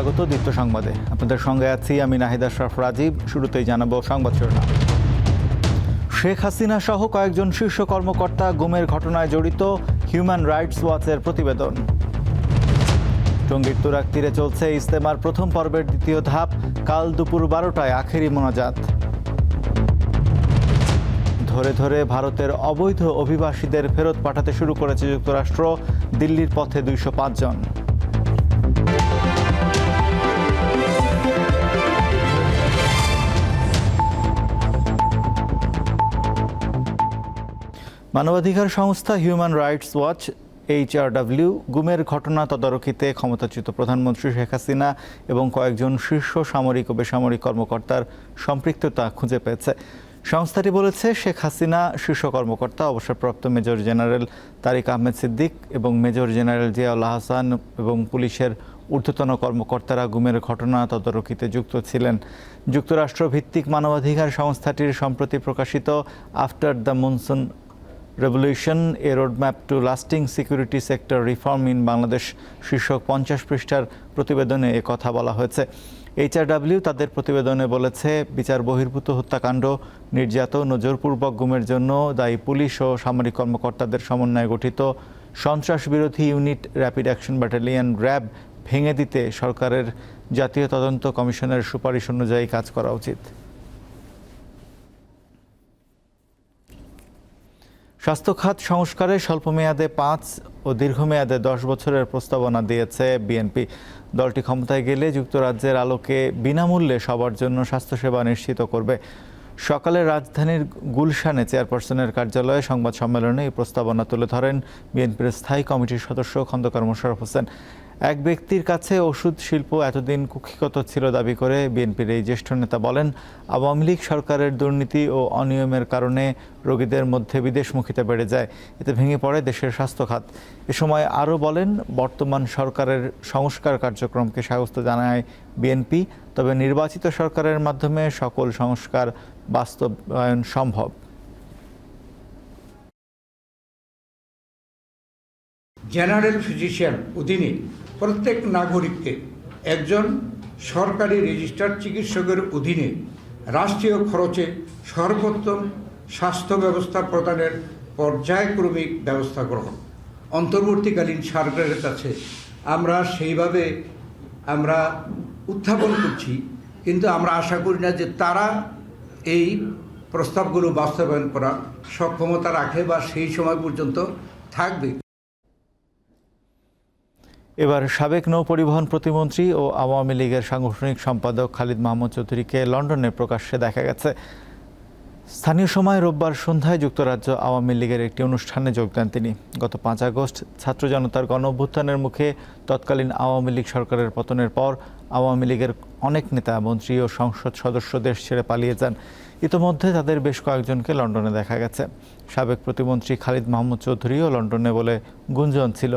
স্বাগত দীপ্ত সংবাদে। আপনাদের সঙ্গে আছি আমি নাহিদ আশরাফ রাজীব। শুরুতেই জানাব সংবাদ শিরোনাম। শেখ হাসিনা সহ কয়েকজন শীর্ষ কর্মকর্তা গুমের ঘটনায় জড়িত হিউম্যান রাইটস ওয়াচের প্রতিবেদন। টঙ্গীর তুরাক তীরে চলছে ইস্তেমার প্রথম পর্বের দ্বিতীয় ধাপ। কাল দুপুর বারোটায় আখেরি মোনাজাত। ধরে ধরে ভারতের অবৈধ অভিবাসীদের ফেরত পাঠাতে শুরু করেছে যুক্তরাষ্ট্র। দিল্লির পথে দুইশো পাঁচ জন। মানবাধিকার সংস্থা হিউম্যান রাইটস ওয়াচ এইচআরডব্লিউ গুমের ঘটনা তদারকিতে ক্ষমতাচ্যুত প্রধানমন্ত্রী শেখ হাসিনা এবং কয়েকজন শীর্ষ সামরিক ও বেসামরিক কর্মকর্তার সম্পৃক্ততা খুঁজে পেয়েছে। সংস্থাটি বলেছে, শেখ হাসিনা শীর্ষ কর্মকর্তা, অবসরপ্রাপ্ত মেজর জেনারেল তারিক আহমেদ সিদ্দিক এবং মেজর জেনারেল জিয়াউল হাসান এবং পুলিশের ঊর্ধ্বতন কর্মকর্তারা গুমের ঘটনা তদারকিতে যুক্ত ছিলেন। যুক্তরাষ্ট্র ভিত্তিক মানবাধিকার সংস্থাটির সম্প্রতি প্রকাশিত after the monsoon revolution a roadmap to lasting security sector reform in Bangladesh শীর্ষক পঞ্চাশ পৃষ্ঠার প্রতিবেদনে এ কথা বলা হয়েছে। এইচআরডব্লিউ তাদের প্রতিবেদনে বলেছে, বিচার বহির্ভূত হত্যাকাণ্ড, নির্যাতন ও জোরপূর্বক গুমের জন্য দায়ী পুলিশ ও সামরিক কর্মকর্তাদের সমন্বয়ে গঠিত সন্ত্রাস বিরোধী unit rapid action battalion RAB, ভেঙে দিতে সরকারের জাতীয় তদন্ত কমিশনের সুপারিশ অনুযায়ী কাজ করা উচিত। স্বাস্থ্য খাত সংস্কারে স্বল্পমেয়াদে পাঁচ ও দীর্ঘমেয়াদে দশ বছরের প্রস্তাবনা দিয়েছে বিএনপি। দলটি ক্ষমতায় গেলে যুক্তরাজ্যের আলোকে বিনামূল্যে সবার জন্য স্বাস্থ্যসেবা নিশ্চিত করবে। সকালে রাজধানীর গুলশানে চেয়ারপারসনের কার্যালয়ে সংবাদ সম্মেলনে এই প্রস্তাবনা তুলে ধরেন বিএনপির স্থায়ী কমিটির সদস্য খন্দকার মোশারফ হোসেন। এক ব্যক্তির কাছে ওষুধ শিল্প এতদিন কুক্ষিগত ছিল দাবি করে বিএনপির এই জ্যেষ্ঠ নেতা বলেন, আওয়ামী লীগ সরকারের দুর্নীতি ও অনিয়মের কারণে রোগীদের মধ্যে বিদেশমুখিতা বেড়ে যায়, এতে ভেঙে পড়ে দেশের স্বাস্থ্য খাত। এ সময় আরও বলেন, বর্তমান সরকারের সংস্কার কার্যক্রমকে স্বাগত জানায় বিএনপি, তবে নির্বাচিত সরকারের মাধ্যমে সকল সংস্কার বাস্তবায়ন সম্ভব। জেনারেল ফিজিশিয়ান অধীনে প্রত্যেক নাগরিককে একজন সরকারি রেজিস্টার্ড চিকিৎসকের অধীনে রাষ্ট্রীয় খরচে সর্বোত্তম স্বাস্থ্য ব্যবস্থা প্রদানের পর্যায়ক্রমিক ব্যবস্থা গ্রহণ। অন্তর্বর্তীকালীন সরকারের কাছে আমরা সেইভাবে আমরা উত্থাপন করছি, কিন্তু আমরা আশা করি না যে তারা এই প্রস্তাবগুলো বাস্তবায়ন করার সক্ষমতা রাখে বা সেই সময় পর্যন্ত থাকবে। এবার সাবেক নৌ পরিবহন প্রতিমন্ত্রী ও আওয়ামী লীগের সাংগঠনিক সম্পাদক খালিদ মাহমুদ চৌধুরীকে লন্ডনে প্রকাশ্যে দেখা গেছে। স্থানীয় সময় রোববার সন্ধ্যায় যুক্তরাজ্য আওয়ামী লীগের একটি অনুষ্ঠানে যোগ দেন তিনি। গত পাঁচ আগস্ট ছাত্র জনতার গণ অভ্যুত্থানের মুখে তৎকালীন আওয়ামী লীগ সরকারের পতনের পর আওয়ামী লীগের অনেক নেতা, মন্ত্রী ও সংসদ সদস্য দেশ ছেড়ে পালিয়ে যান। ইতোমধ্যে তাদের বেশ কয়েকজনকে লন্ডনে দেখা গেছে। সাবেক প্রতিমন্ত্রী খালিদ মাহমুদ চৌধুরীও লন্ডনে বলে গুঞ্জন ছিল।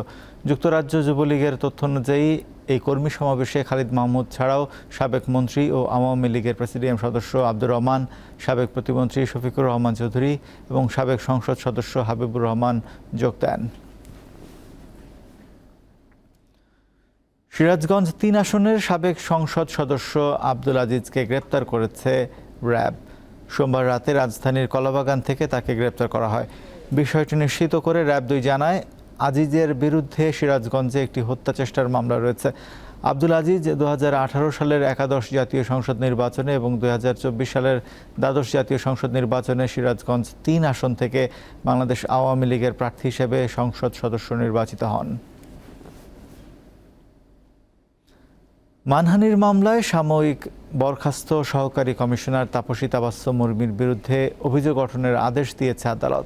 যুক্তরাজ্য যুবলীগের তথ্য অনুযায়ী, এই কর্মী সমাবেশে খালিদ মাহমুদ ছাড়াও সাবেক মন্ত্রী ও আওয়ামী লীগের প্রেসিডিয়াম সদস্য আব্দুর রহমান, সাবেক প্রতিমন্ত্রী শফিকুর রহমান চৌধুরী এবং সাবেক সংসদ সদস্য হাবিবুর রহমান যোগ দেন। সিরাজগঞ্জ তিন আসনের সাবেক সংসদ সদস্য আব্দুল আজিজকে গ্রেপ্তার করেছে র্যাব। সোমবার রাতে রাজধানীর কলাবাগান থেকে তাকে গ্রেপ্তার করা হয়। বিষয়টি নিশ্চিত করে র্যাব দুই জানায়, আজিজের বিরুদ্ধে সিরাজগঞ্জে একটি হত্যা চেষ্টার মামলা রয়েছে। আব্দুল আজিজ দু হাজার আঠারো সালের একাদশ জাতীয় সংসদ নির্বাচনে এবং দু হাজার চব্বিশ সালের দ্বাদশ জাতীয় সংসদ নির্বাচনে সিরাজগঞ্জ তিন আসন থেকে বাংলাদেশ আওয়ামী লীগের প্রার্থী হিসেবে সংসদ সদস্য নির্বাচিত হন। মানহানির মামলায় সাময়িক বরখাস্ত সহকারী কমিশনার তাপসী তাবাস্য মুরমির বিরুদ্ধে অভিযোগ গঠনের আদেশ দিয়েছে আদালত।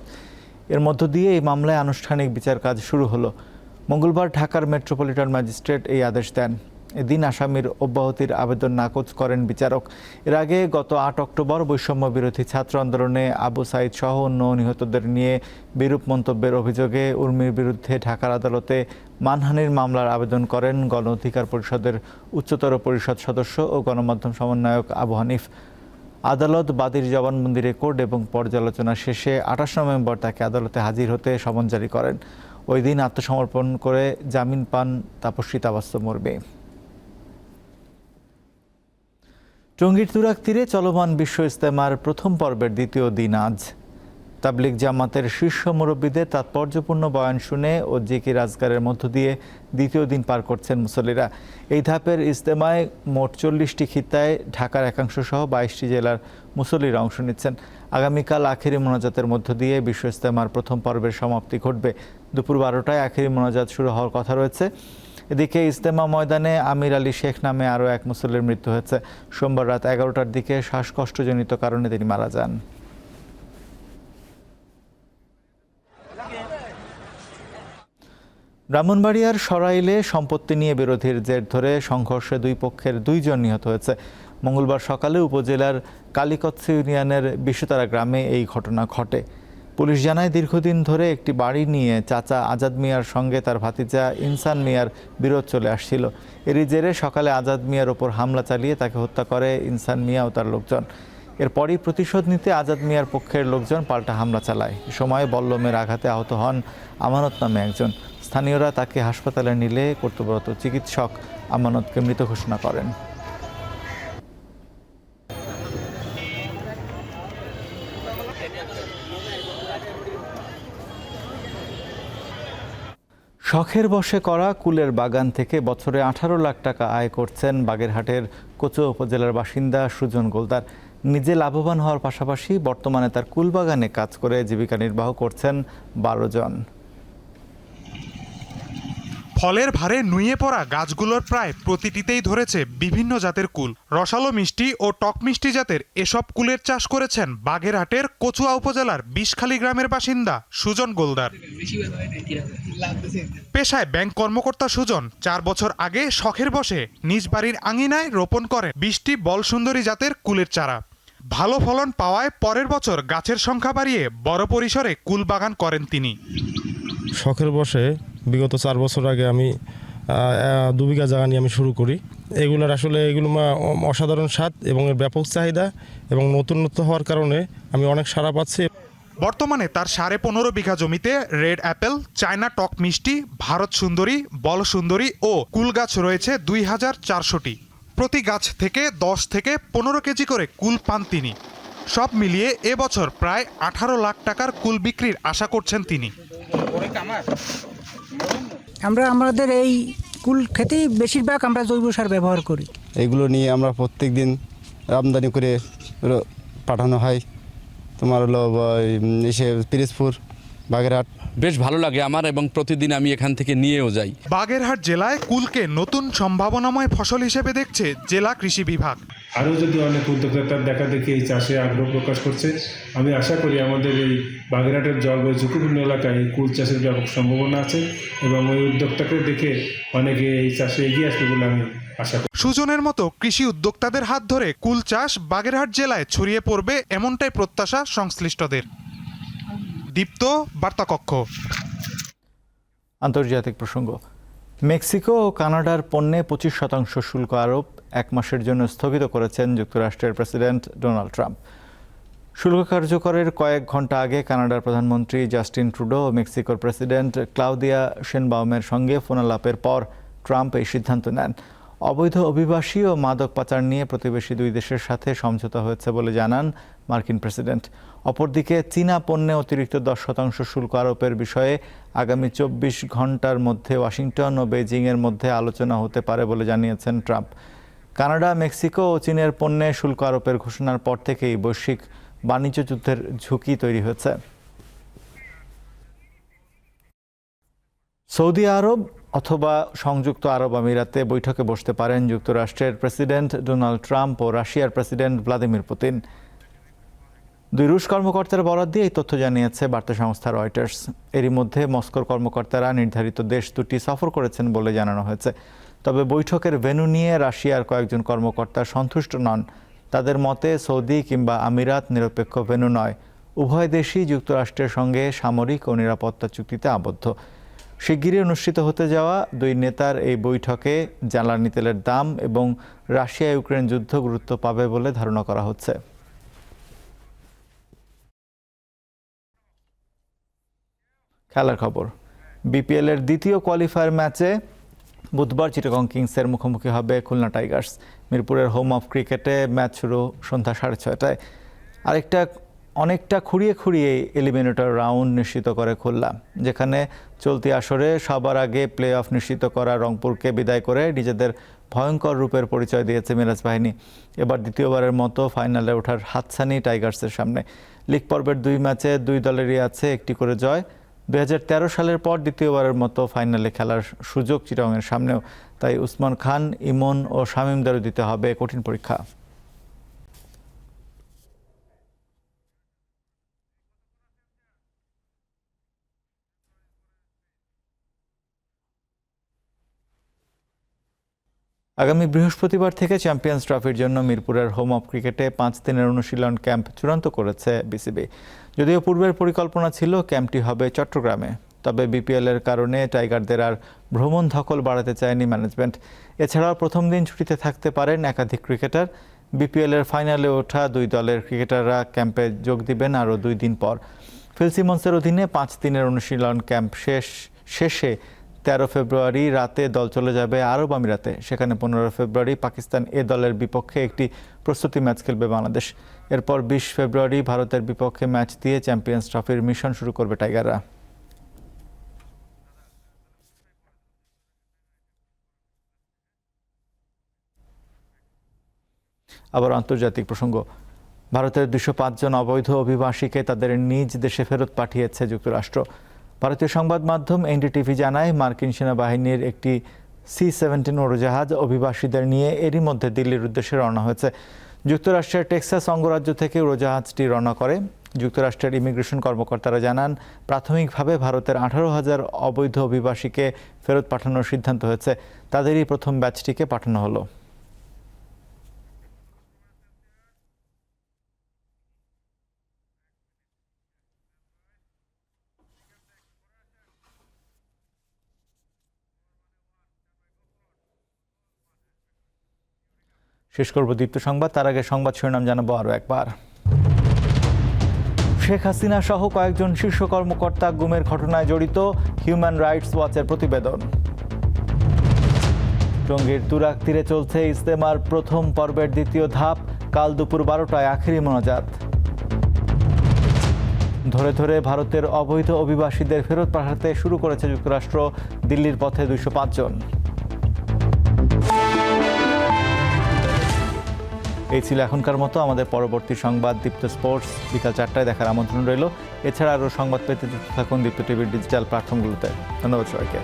এর মধ্য দিয়ে এই মামলায় আনুষ্ঠানিক বিচার কাজ শুরু হলো। মঙ্গলবার ঢাকার মেট্রোপলিটন ম্যাজিস্ট্রেট এই আদেশ দেন। এদিন আসামির অব্যাহতির আবেদন নাকচ করেন বিচারক। এর আগে গত আট অক্টোবর বৈষম্য বিরোধী ছাত্র আন্দোলনে আবু সাইদ সহ অন্য নিহতদের নিয়ে বিরূপ মন্তব্যের অভিযোগে উর্মির বিরুদ্ধে ঢাকার আদালতে মানহানির মামলার আবেদন করেন গণ অধিকার পরিষদের উচ্চতর পরিষদ সদস্য ও গণমাধ্যম সমন্বয়ক আবু হানিফ। আদালত বাদীর জবানবন্দি রেকর্ড এবং পর্যালোচনা শেষে আঠাশ নভেম্বর তাকে আদালতে হাজির হতে সমন জারি করেন। ওই দিন আত্মসমর্পণ করে জামিন পান তাপস্বী মর্মে টঙ্গীর তুরাক তীরে চলমান বিশ্ব ইস্তেমার প্রথম পর্বের দ্বিতীয় দিন আজ। তাবলিগ জামাতের শীর্ষ মুরব্বীদের তাৎপর্যপূর্ণ বয়ান শুনে ও জিকি রাজগারের মধ্য দিয়ে দ্বিতীয় দিন পার করছেন মুসল্লিরা। এই ধাপের ইস্তেমায় মোট চল্লিশটি খিত্তায় ঢাকার একাংশ সহ বাইশটি জেলার মুসল্লিরা অংশ নিচ্ছেন। আগামীকাল আখেরি মোনাজাতের মধ্য দিয়ে বিশ্ব ইস্তেমার প্রথম পর্বের সমাপ্তি ঘটবে। দুপুর বারোটায় আখেরি মোনাজাত শুরু হওয়ার কথা রয়েছে। এদিকে ইস্তেমা ময়দানে আমির আলী শেখ নামে আরও এক মুসল্লির মৃত্যু হয়েছে। সোমবার রাত এগারোটার দিকে শ্বাসকষ্টজনিত কারণে তিনি মারা যান। ব্রাহ্মণবাড়িয়ার সরাইলে সম্পত্তি নিয়ে বিরোধীর জের ধরে সংঘর্ষে দুই পক্ষের দুইজন নিহত হয়েছে। মঙ্গলবার সকালে উপজেলার কালিকচ্ছ ইউনিয়নের বিশ্বতারা গ্রামে এই ঘটনা ঘটে। পুলিশ জানায়, দীর্ঘদিন ধরে একটি বাড়ি নিয়ে চাচা আজাদ মিয়ার সঙ্গে তার ভাতিজা ইনসান মিয়ার বিরোধ চলে আসছিল। এরই জেরে সকালে আজাদ মিয়ার ওপর হামলা চালিয়ে তাকে হত্যা করে ইনসান মিয়া ও তার লোকজন। এরপরই প্রতিশোধ নিতে আজাদ মিয়ার পক্ষের লোকজন পাল্টা হামলা চালায়। এ সময় বল্লমের আঘাতে আহত হন আমানত নামে একজন। স্থানীয়রা তাকে হাসপাতালে নিলে কর্তব্যরত চিকিৎসক আমানতকে মৃত ঘোষণা করেন। শখের বসে করা কুলের বাগান থেকে বছরে আঠারো লাখ টাকা আয় করছেন বাগেরহাটের কোচো উপজেলার বাসিন্দা সুজন গোলদার। নিজে লাভবান হওয়ার পাশাপাশি বর্তমানে তার কুলবাগানে কাজ করে জীবিকা নির্বাহ করছেন বারো জন। ফলের ভারে নুয়ে পড়া গাছগুলোর প্রায় প্রতিটিতেই ধরেছে বিভিন্ন জাতের কুল। রসালো মিষ্টি ও টক মিষ্টি জাতের এসব কুলের চাষ করেছেন বাগেরহাটের কচুয়া উপজেলার বিষখালী গ্রামের বাসিন্দা সুজন গোলদার। পেশায় ব্যাংক কর্মকর্তা সুজন চার বছর আগে শখের বসে নিজ বাড়ির আঙিনায় রোপণ করেন বিশটি বল সুন্দরী জাতের কুলের চারা। ভালো ফলন পাওয়ায় পরের বছর গাছের সংখ্যা বাড়িয়ে বড় পরিসরে কুল বাগান করেন তিনি। শখের বসে বিগত চার বছর আগে আমি দু বিঘা জায়গা নিয়ে আমি শুরু করি। এগুলোর আসলে এগুলো অসাধারণ স্বাদ এবং এর ব্যাপক চাহিদা এবং নতুনত্ব হওয়ার কারণে আমি অনেক সাড়া পাচ্ছি। বর্তমানে তার সাড়ে পনেরো বিঘা জমিতে রেড অ্যাপেল, চায়না টক মিষ্টি, ভারত সুন্দরী, বল সুন্দরী ও কুল গাছ রয়েছে দুই হাজার চারশোটি। প্রতি গাছ থেকে দশ থেকে পনেরো কেজি করে কুল পান তিনি। সব মিলিয়ে এবছর প্রায় আঠারো লাখ টাকার কুল বিক্রির আশা করছেন তিনি। আমরা আমাদের এই কুল খেতেই বেশিরভাগ আমরা জৈব সার ব্যবহার করি। এগুলো নিয়ে আমরা প্রত্যেক দিন আমদানি করে পাঠানো হয়। তোমার হলো এসে পিরিজপুর বাগেরহাট। বেশ ভালো লাগে আমার এবং প্রতিদিন আমি এখান থেকে নিয়েও যাই। বাগেরহাট জেলায় কুলকে নতুন সম্ভাবনাময় ফসল হিসেবে দেখছে জেলা কৃষি বিভাগ। আরও যদি অনেক উদ্যোক্তার দেখা দেখি এই চাষে আগ্রহ প্রকাশ করছে আমি আশা করি আমাদের এই বাগেরহাটের জলবায়ু ঝুঁকিপূর্ণ এলাকায় এই কুল চাষের ব্যাপক সম্ভাবনা আছে এবং ওই উদ্যোক্তাকে দেখে অনেকে এই চাষে এগিয়ে আসবে বলে আমি আশা করি। সুজনের মতো কৃষি উদ্যোক্তাদের হাত ধরে কুল চাষ বাগেরহাট জেলায় ছড়িয়ে পড়বে এমনটাই প্রত্যাশা সংশ্লিষ্টদের। দীপ্ত বার্তাকক্ষ। আন্তর্জাতিক প্রসঙ্গ। মেক্সিকো ও কানাডার পণ্যে পঁচিশ শতাংশ শুল্ক আরোপ। এক মাসের জন্য স্থগিত করেছেন যুক্তরাষ্ট্রের প্রেসিডেন্ট ডোনাল্ড ট্রাম্প। শুল্ক কার্যকরের কয়েক ঘণ্টা আগে কানাডার প্রধানমন্ত্রী জাস্টিন ট্রুডো ও মেক্সিকোর প্রেসিডেন্ট ক্লাউদিয়া সেনবাউমের সঙ্গে ফোনালাপের পর ট্রাম্প এই সিদ্ধান্ত নেন। অবৈধ অভিবাসী ও মাদক পাচার নিয়ে প্রতিবেশী দুই দেশের সাথে সমঝোতা হয়েছে বলে জানান মার্কিন প্রেসিডেন্ট। অপরদিকে চীনা পণ্যে অতিরিক্ত দশ শতাংশ শুল্ক আরোপের বিষয়ে আগামী চব্বিশ ঘণ্টার মধ্যে ওয়াশিংটন ও বেইজিংয়ের মধ্যে আলোচনা হতে পারে বলে জানিয়েছেন ট্রাম্প। কানাডা, মেক্সিকো ও চীনের পণ্যে শুল্ক আরোপের ঘোষণার পর থেকেই বৈশ্বিক বাণিজ্য যুদ্ধের ঝুঁকি তৈরি হয়েছে। সৌদি আরব অথবা সংযুক্ত আরব আমিরাতে বৈঠকে বসতে পারেন যুক্তরাষ্ট্রের প্রেসিডেন্ট ডোনাল্ড ট্রাম্প ও রাশিয়ার প্রেসিডেন্ট ভ্লাদিমির পুতিন। দুই রুশ কর্মকর্তার বরাদ দিয়ে এই তথ্য জানিয়েছে বার্তা সংস্থা রয়টার্স। এরই মধ্যে মস্কোর কর্মকর্তারা নির্ধারিত দেশ দুটি সফর করেছেন বলে জানানো হয়েছে। তবে বৈঠকের ভেন্যু নিয়ে রাশিয়ার কয়েকজন কর্মকর্তা সন্তুষ্ট নন। তাদের মতে, সৌদি কিংবা আমিরাত নিরপেক্ষ ভেন্যু নয়। উভয় দেশই যুক্তরাষ্ট্রের সঙ্গে সামরিক ও নিরাপত্তা চুক্তিতে আবদ্ধ। শিগগিরই অনুষ্ঠিত হতে যাওয়া দুই নেতার এই বৈঠকে জ্বালানি তেলের দাম এবং রাশিয়া ইউক্রেন যুদ্ধ গুরুত্ব পাবে বলে ধারণা করা হচ্ছে। খেলার খবর। বিপিএলের দ্বিতীয় কোয়ালিফায়ার ম্যাচে বুধবার চিটাগং কিংসের মুখোমুখি হবে খুলনা টাইগার্স। মিরপুরের হোম অফ ক্রিকেটে ম্যাচ শুরু সন্ধ্যা সাড়ে ছয়টায়। আরেকটা, অনেকটা খুঁড়িয়ে খুঁড়িয়ে এলিমিনেটর রাউন্ড নিশ্চিত করে খুলনা, যেখানে চলতি আসরে সবার আগে প্লে অফ নিশ্চিত করা রংপুরকে বিদায় করে নিজেদের ভয়ঙ্কর রূপের পরিচয় দিয়েছে মিরাজ বাহিনী। এবার দ্বিতীয়বারের মতো ফাইনালে ওঠার হাতছানি টাইগার্সের সামনে। লিগ পর্বের দুই ম্যাচে দুই দলেরই আছে একটি করে জয় দু হাজার তেরো সালের পর দ্বিতীয়বারের মতো ফাইনালে খেলার সুযোগ চিটাংয়ের সামনেও। তাই উসমান খান, ইমন ও শামীমদারও দিতে হবে কঠিন পরীক্ষা। আগামী বৃহস্পতিবার থেকে চ্যাম্পিয়ন্স ট্রফির জন্য মিরপুরের হোম অফ ক্রিকেটে পাঁচ দিনের অনুশীলন ক্যাম্প চূড়ান্ত করেছে বিসিবি। যদিও পূর্বের পরিকল্পনা ছিল ক্যাম্পটি হবে চট্টগ্রামে, তবে বিপিএলের কারণে টাইগারদের আর ভ্রমণ ধকল বাড়াতে চায়নি ম্যানেজমেন্ট। এছাড়াও প্রথম দিন ছুটিতে থাকতে পারেন একাধিক ক্রিকেটার। বিপিএলের ফাইনালে ওঠা দুই দলের ক্রিকেটাররা ক্যাম্পে যোগ দিবেন আরও দুই দিন পর। ফিল সিমন্সের অধীনে পাঁচ দিনের অনুশীলন ক্যাম্প শেষ, শেষে তেরো ফেব্রুয়ারি রাতে দল চলে যাবে আরব আমিরাতে। সেখানে পনেরো ফেব্রুয়ারি পাকিস্তান এ দলের বিপক্ষে একটি প্রস্তুতি ম্যাচ খেলবে বাংলাদেশ। এরপর বিশ ফেব্রুয়ারি ভারতের বিপক্ষে ম্যাচ দিয়ে চ্যাম্পিয়ন্স ট্রফির মিশন শুরু করবে টাইগাররা। আবার আন্তর্জাতিক প্রসঙ্গ। ভারতের দুশো জন অবৈধ অভিবাসীকে তাদের নিজ দেশে ফেরত পাঠিয়েছে যুক্তরাষ্ট্র। ভারতীয় সংবাদ মাধ্যম এনডিটিভি জানায়, মার্কিন সেনাবাহিনীর একটি সি সেভেন্টিন উড়োজাহাজ অভিবাসীদের নিয়ে এরই মধ্যে দিল্লির উদ্দেশ্যে রওনা হয়েছে। যুক্তরাষ্ট্রের টেক্সাস অঙ্গরাজ্য থেকে উড়োজাহাজটি রওনা করে। যুক্তরাষ্ট্রের ইমিগ্রেশন কর্মকর্তারা জানান, প্রাথমিকভাবে ভারতের আঠারো হাজার অবৈধ অভিবাসীকে ফেরত পাঠানোর সিদ্ধান্ত হয়েছে। তাদেরই প্রথম ব্যাচটিকে পাঠানো হলো। শেষ করব দীপ্ত সংবাদ। তার আগে সংবাদ শিরোনাম জানাব আরও একবার। শেখ হাসিনা সহ কয়েকজন শীর্ষ কর্মকর্তা গুমের ঘটনায় জড়িত হিউম্যান রাইটস ওয়াচের প্রতিবেদন। টঙ্গীর তুরাক তীরে চলছে ইস্তেমার প্রথম পর্বের দ্বিতীয় ধাপ। কাল দুপুর বারোটায় আখেরি মোনাজাত। ধরে ধরে ভারতের অবৈধ অভিবাসীদের ফেরত পাঠাতে শুরু করেছে যুক্তরাষ্ট্র। দিল্লির পথে দুইশো জন। এই ছিল এখনকার মতো। আমাদের পরবর্তী সংবাদ দীপ্ত স্পোর্টস বিকাল চারটায় দেখার আমন্ত্রণ রইল। এছাড়া আরও সংবাদ পেতে থাকুন দীপ্ত টিভির ডিজিটাল প্ল্যাটফর্মগুলোতে। ধন্যবাদ সবাইকে।